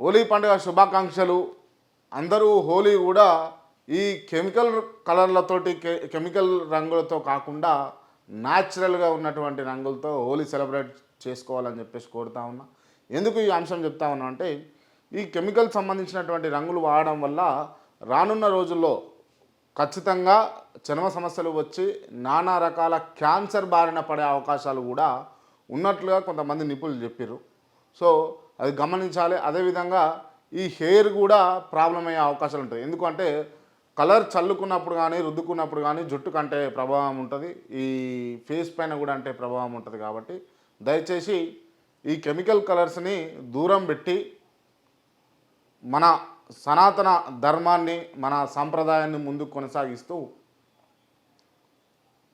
హోలీ పండుగ శుభాకాంక్షలు. అందరూ హోలీ కూడా ఈ కెమికల్ కలర్లతోటి కె- కెమికల్ రంగులతో కాకుండా న్యాచురల్గా ఉన్నటువంటి రంగులతో హోలీ సెలబ్రేట్ చేసుకోవాలని చెప్పేసి కోరుతా ఉన్నా. ఎందుకు ఈ అంశం చెప్తా ఉన్నా అంటే ఈ కెమికల్ సంబంధించినటువంటి రంగులు వాడడం వల్ల రానున్న రోజుల్లో ఖచ్చితంగా చర్మ సమస్యలు వచ్చి నానా రకాల క్యాన్సర్ బారిన పడే అవకాశాలు కూడా ఉన్నట్లుగా కొంతమంది నిపుణులు చెప్పారు సో అది గమనించాలి. అదేవిధంగా ఈ హెయిర్ కూడా ప్రాబ్లం అయ్యే అవకాశాలు ఉంటాయి. ఎందుకంటే కలర్ చల్లుకున్నప్పుడు కానీ రుద్దుకున్నప్పుడు కానీ జుట్టు కంటే ప్రభావం ఉంటుంది. ఈ ఫేస్ పైన కూడా అంటే ప్రభావం ఉంటుంది కాబట్టి దయచేసి ఈ కెమికల్ కలర్స్ని దూరం పెట్టి మన సనాతన ధర్మాన్ని మన సాంప్రదాయాన్ని ముందుకు కొనసాగిస్తూ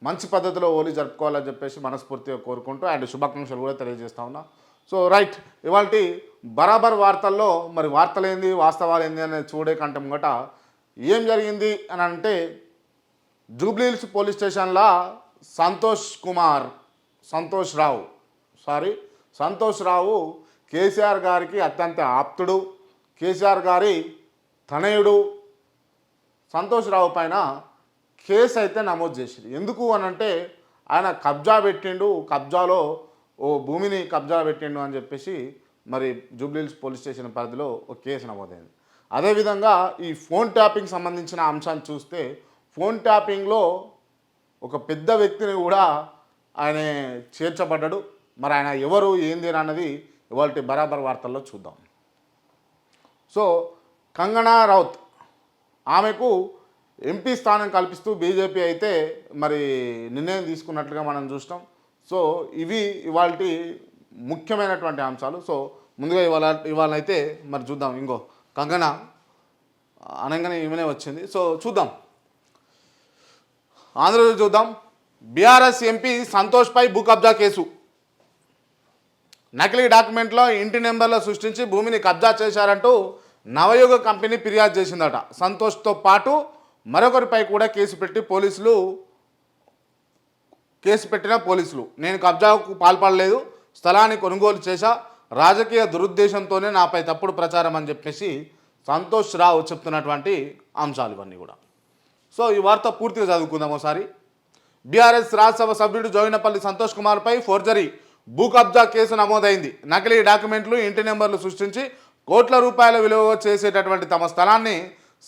మంచి పద్ధతిలో హోలీ జరుపుకోవాలని చెప్పేసి మనస్ఫూర్తిగా కోరుకుంటూ అండ్ శుభాకాంక్షలు కూడా తెలియజేస్తా ఉన్నా. So right. ఇవాళ బరాబర్ వార్తల్లో మరి వార్తలు ఏంది వాస్తవాలు ఏంది అనేది చూడే కంటే ముంగట ఏం జరిగింది అని అంటే జూబ్లీహిల్స్ పోలీస్ స్టేషన్లో సంతోష్ కుమార్ సంతోష్ రావు సారీ సంతోష్ రావు కేసీఆర్ గారికి అత్యంత ఆప్తుడు కేసీఆర్ గారి తనయుడు. సంతోష్ రావు పైన కేసు అయితే నమోదు చేసింది. ఎందుకు అనంటే ఆయన కబ్జా పెట్టిండు కబ్జాలో ఓ భూమిని కబ్జా పెట్టిండు అని చెప్పేసి మరి జూబ్లీహిల్స్ పోలీస్ స్టేషన్ పరిధిలో ఒక కేసు నమోదైంది. అదేవిధంగా ఈ ఫోన్ ట్యాపింగ్ సంబంధించిన అంశాన్ని చూస్తే ఫోన్ ట్యాపింగ్లో ఒక పెద్ద వ్యక్తిని కూడా ఆయన చేర్చబడ్డాడు. మరి ఆయన ఎవరు ఏంది అన్నది ఇవాళ బరాబర్ వార్తల్లో చూద్దాం. సో కంగనా రౌత్ ఆమెకు ఎంపీ స్థానం కల్పిస్తూ బీజేపీ అయితే మరి నిర్ణయం తీసుకున్నట్లుగా మనం చూస్తాం. సో ఇవి ఇవాళ ముఖ్యమైనటువంటి అంశాలు. సో ముందుగా ఇవాళ ఇవాళ అయితే మరి చూద్దాం. ఇంకో కంగనా అనగానే ఈమెనే వచ్చింది. సో చూద్దాం. ఆంధ్రప్రదేశ్ చూద్దాం. బీఆర్ఎస్ ఎంపీ సంతోష్పై భూ కబ్జా కేసు. నకిలీ డాక్యుమెంట్లో ఇంటి నెంబర్లో సృష్టించి భూమిని కబ్జా చేశారంటూ నవయుగ కంపెనీ ఫిర్యాదు చేసిందట. సంతోష్తో పాటు మరొకరిపై కూడా కేసు పెట్టి పోలీసులు కేసు పెట్టిన పోలీసులు. నేను కబ్జాకు పాల్పడలేదు స్థలాన్ని కొనుగోలు చేశా రాజకీయ దురుద్దేశంతోనే నాపై తప్పుడు ప్రచారం అని చెప్పేసి సంతోష్ రావు చెప్తున్నటువంటి అంశాలు ఇవన్నీ కూడా. సో ఈ వార్త పూర్తిగా చదువుకుందాం ఒకసారి. బీఆర్ఎస్ రాజ్యసభ సభ్యుడు జోగినపల్లి సంతోష్ కుమార్పై ఫోర్జరీ. భూ కబ్జా కేసు నమోదైంది. నకిలీ డాక్యుమెంట్లు ఇంటి నెంబర్లు సృష్టించి కోట్ల రూపాయల విలువ చేసేటటువంటి తమ స్థలాన్ని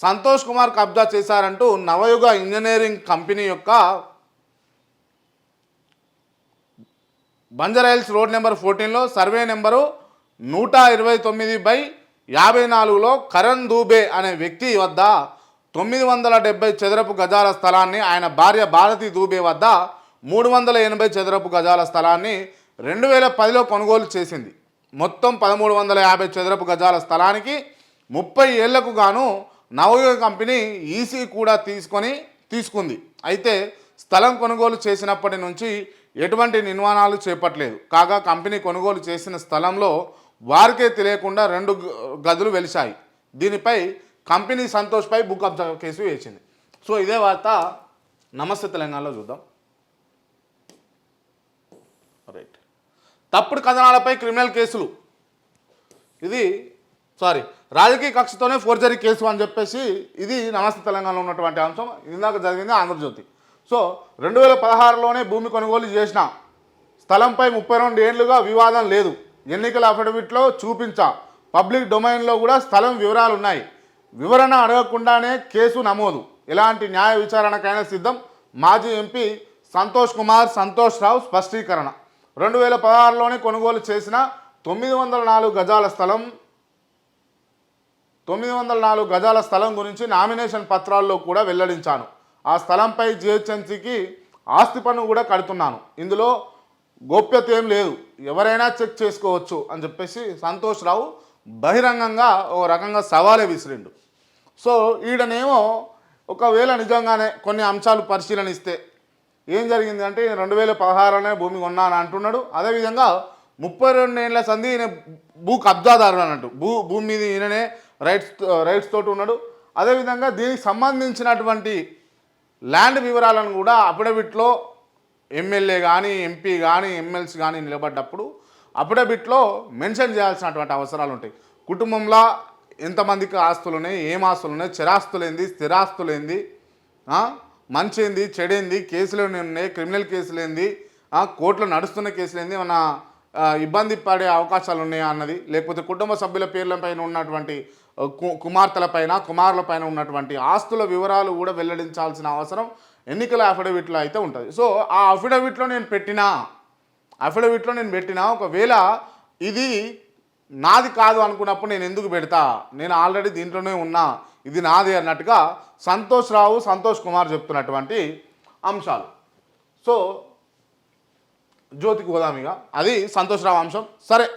సంతోష్ కుమార్ కబ్జా చేశారంటూ నవయుగ ఇంజనీరింగ్ కంపెనీ యొక్క బంజరాయిల్స్ రోడ్ నెంబర్ ఫోర్టీన్లో సర్వే నెంబరు నూట ఇరవై తొమ్మిది బై యాభై నాలుగులో కరణ్ దూబే అనే వ్యక్తి వద్ద తొమ్మిది వందల డెబ్బై చదరపు గజాల స్థలాన్ని ఆయన భార్య భారతి దూబే వద్ద మూడు వందల ఎనభై చదరపు గజాల స్థలాన్ని రెండు వేల పదిలో కొనుగోలు చేసింది. మొత్తం పదమూడు వందల యాభై చదరపు గజాల స్థలానికి ముప్పై ఏళ్ళకు గాను నవయుగ కంపెనీ ఈసీ కూడా తీసుకొని తీసుకుంది. అయితే స్థలం కొనుగోలు చేసినప్పటి నుంచి ఎటువంటి నిర్మాణాలు చేపట్టలేదు. కాగా కంపెనీ కొనుగోలు చేసిన స్థలంలో వారికే తెలియకుండా రెండు గదులు వెలిశాయి. దీనిపై కంపెనీ సంతోష్పై బుక్ కబ్జా కేసు వేసింది. సో ఇదే వార్త నమస్తే తెలంగాణలో చూద్దాం. రైట్ తప్పుడు కథనాలపై క్రిమినల్ కేసులు. ఇది సారీ రాజకీయ కక్షతోనే ఫోర్జరీ కేసు అని చెప్పేసి ఇది నమస్తే తెలంగాణలో ఉన్నటువంటి అంశం. ఇందాక జరిగింది ఆంధ్రజ్యోతి. సో రెండు వేల పదహారులోనే భూమి కొనుగోలు చేసిన. స్థలంపై ముప్పై రెండు ఏళ్ళుగా వివాదం లేదు. ఎన్నికల అఫిడవిట్లో చూపించా. పబ్లిక్ డొమైన్లో కూడా స్థలం వివరాలు ఉన్నాయి వివరణ అడగకుండానే కేసు నమోదు. ఎలాంటి న్యాయ విచారణకైనా సిద్ధం. మాజీ ఎంపీ సంతోష్ కుమార్ సంతోష్ రావు స్పష్టీకరణ. రెండు వేల పదహారులోనే కొనుగోలు చేసిన తొమ్మిది వందల నాలుగు గజాల స్థలం తొమ్మిది వందల నాలుగు గజాల స్థలం గురించి నామినేషన్ పత్రాల్లో కూడా వెల్లడించాను. ఆ స్థలంపై జిహెచ్ఎంసీకి ఆస్తి పన్ను కూడా కడుతున్నాను. ఇందులో గోప్యత ఏం లేదు. ఎవరైనా చెక్ చేసుకోవచ్చు అని చెప్పేసి సంతోష్ రావు బహిరంగంగా ఓ రకంగా సవాలే విసిరిండు. సో ఈడనేమో ఒకవేళ నిజంగానే కొన్ని అంశాలు పరిశీలనిస్తే ఏం జరిగింది అంటే రెండు వేల పదహారులోనే భూమి కొన్నాను అంటున్నాడు. అదేవిధంగా ముప్పై రెండు ఏళ్ళ సంధి ఈయన భూ కబ్జాదారుడు అన్నట్టు. భూ భూమి మీద ఈయననే రైట్స్ రైట్స్ తోటి ఉన్నాడు. అదేవిధంగా దీనికి సంబంధించినటువంటి ల్యాండ్ వివరాలను కూడా అఫిడవిట్లో ఎమ్మెల్యే కానీ ఎంపీ కానీ ఎమ్మెల్సీ కానీ నిలబడ్డప్పుడు అఫిడవిట్లో మెన్షన్ చేయాల్సినటువంటి అవసరాలు ఉంటాయి. కుటుంబంలో ఎంతమందికి ఆస్తులు ఉన్నాయి ఏం ఆస్తులు ఉన్నాయి చిరాస్తులు ఏంది స్థిరాస్తులు ఏంది మంచి ఏంది చెడేంది కేసులు ఉన్నాయి క్రిమినల్ కేసులు ఏంది కోర్టులో నడుస్తున్న కేసులు ఏంది ఏమన్నా ఇబ్బంది పడే అవకాశాలు ఉన్నాయా అన్నది? లేకపోతే కుటుంబ సభ్యుల పేర్లపైన ఉన్నటువంటి కుమార్తెలపైన కు కుమారుల పైన ఉన్నటువంటి ఆస్తుల వివరాలు కూడా వెల్లడించాల్సిన అవసరం ఎన్నికల అఫిడవిట్లో అయితే ఉంటుంది. సో ఆ అఫిడవిట్లో నేను పెట్టినా అఫిడవిట్లో నేను పెట్టినా ఒకవేళ ఇది నాది కాదు అనుకున్నప్పుడు నేను ఎందుకు పెడతా? నేను ఆల్రెడీ దీంట్లోనే ఉన్నా ఇది నాది అన్నట్టుగా సంతోష్ రావు సంతోష్ కుమార్ చెప్తున్నటువంటి అంశాలు. సో జ్యోతికి పోదామిగా అది సంతోష్ రావు అంశం. సరే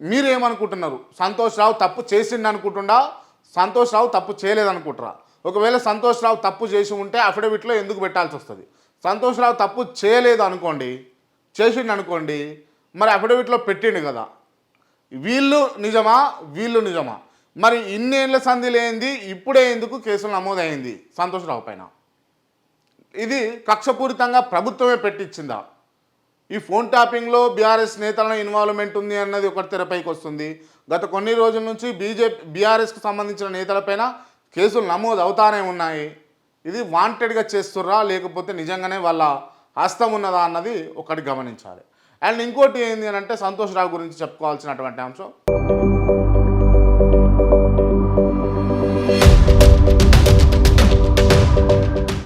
మీరేమనుకుంటున్నారు? సంతోష్ రావు తప్పు చేసిండు అనుకుంటుండా? సంతోష్ రావు తప్పు చేయలేదనుకుంటారా? ఒకవేళ సంతోష్ రావు తప్పు చేసి ఉంటే అఫిడవిట్లో ఎందుకు పెట్టాల్సి వస్తుంది? సంతోష్ రావు తప్పు చేయలేదు అనుకోండి చేసిండు అనుకోండి మరి అఫిడవిట్లో పెట్టిండు కదా. వీళ్ళు నిజమా? వీళ్ళు నిజమా? మరి ఇన్నేళ్ళ సంధి లేనిది ఇప్పుడే ఎందుకు కేసులు నమోదైంది సంతోష్ రావు పైన? ఇది కక్షపూరితంగా ప్రభుత్వమే పెట్టించిందా ఈ ఫోన్ ట్యాపింగ్లో బీఆర్ఎస్ నేతల ఇన్వాల్వ్మెంట్ ఉంది అన్నది ఒకటి తెరపైకి వస్తుంది. గత కొన్ని రోజుల నుంచి బీజేపీ బీఆర్ఎస్కి సంబంధించిన నేతలపైన కేసులు నమోదు అవుతానే ఉన్నాయి. ఇది వాంటెడ్గా చేస్తుర్రా? లేకపోతే నిజంగానే వాళ్ళ హస్తం ఉన్నదా అన్నది ఒకటి గమనించాలి. అండ్ ఇంకోటి ఏంటి అని అంటే సంతోష్ రావు గురించి చెప్పుకోవాల్సినటువంటి అంశం.